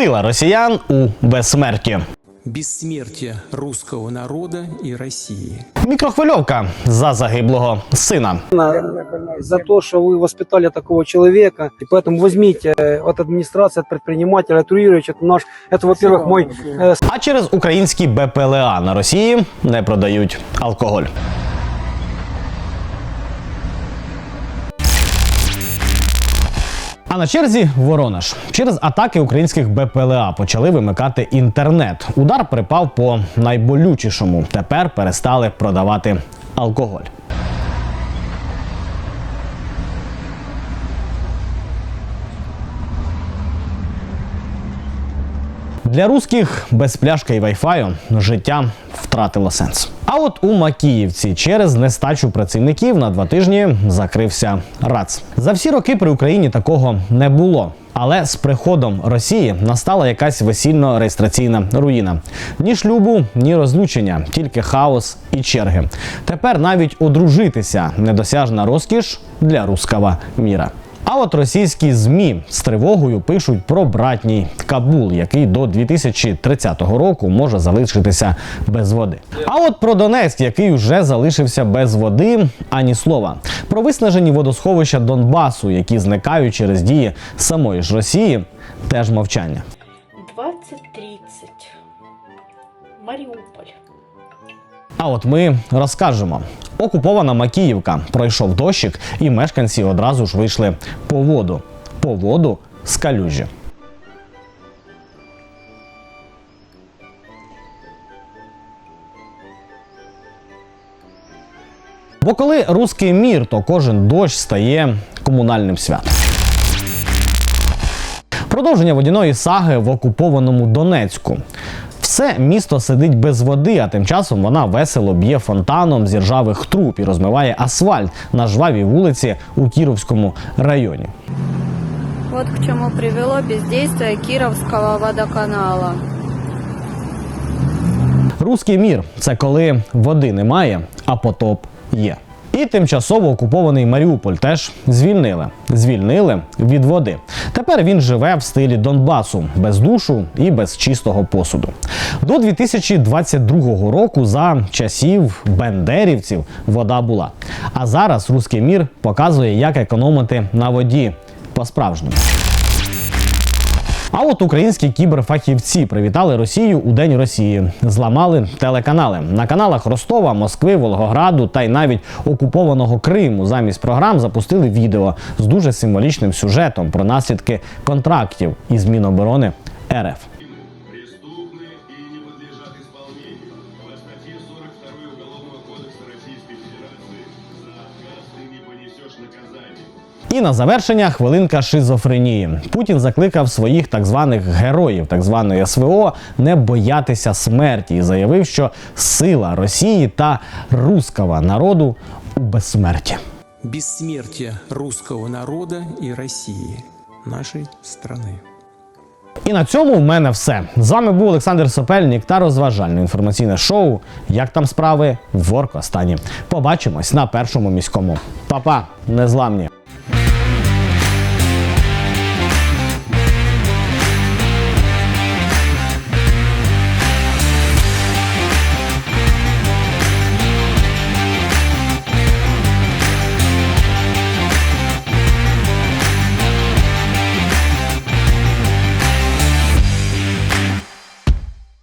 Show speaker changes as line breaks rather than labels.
Сила росіян у безсмерті.
бессмертие русского народа и России.
Мікрохвильовка за загиблого сина.
за то, что вы воспитали такого человека. И поэтому возьмите э, от администрации, от предпринимателя, от Юрьевича, это наш, это, во-первых, мой э,
А через українські БПЛА на Росії не продають алкоголь. А на черзі Воронеж. Через атаки українських БПЛА почали вимикати інтернет. Удар припав по найболючішому. Тепер перестали продавати алкоголь. Для русських без пляшки і вайфаю життя втратило сенс. А от у Макіївці через нестачу працівників на два тижні закрився РАЦ. За всі роки при Україні такого не було. Але з приходом Росії настала якась весільно-реєстраційна руїна. Ні шлюбу, ні розлучення, тільки хаос і черги. Тепер навіть одружитися недосяжна розкіш для руского міра. А от російські змі з тривогою пишуть про братній Кабул, який до 2030 року може залишитися без води. А от про Донецьк, який вже залишився без води, ані слова. Про виснажені водосховища Донбасу, які зникають через дії самої ж Росії, теж мовчання.
20.30. Маріуполь.
А от ми розкажемо. Окупована Макіївка пройшов дощик, і мешканці одразу ж вийшли по воду. По воду з калюжі. Бо коли руський мір, то кожен дощ стає комунальним святом. Продовження водяної саги в окупованому Донецьку. Все місто сидить без води, а тим часом вона весело б'є фонтаном з іржавих труб і розмиває асфальт на жвавій вулиці у Кіровському районі.
Вот к чему привело бездействие Кировского водоканала.
Руський мір це коли води немає, а потоп є. І тимчасово окупований Маріуполь теж звільнили. Звільнили від води. Тепер він живе в стилі Донбасу, без душу і без чистого посуду. До 2022 року за часів бендерівців вода була. А зараз руський мір показує, як економити на воді по-справжньому. А от українські кіберфахівці привітали Росію у День Росії, зламали телеканали на каналах Ростова, Москви, Волгограду та й навіть окупованого Криму. Замість програм запустили відео з дуже символічним сюжетом про наслідки контрактів із Міноборони РФ. І на завершення хвилинка шизофренії. Путін закликав своїх так званих героїв, так званої СВО, не боятися смерті і заявив, що сила Росії та руского народу у безсмерті.
Бессмертие русского народа и России, нашей страны.
І на цьому в мене все. З вами був Олександр Сопельник та розважальне інформаційне шоу. Як там справи в Воркостані. Побачимось на першому міському. Па-па, незламні!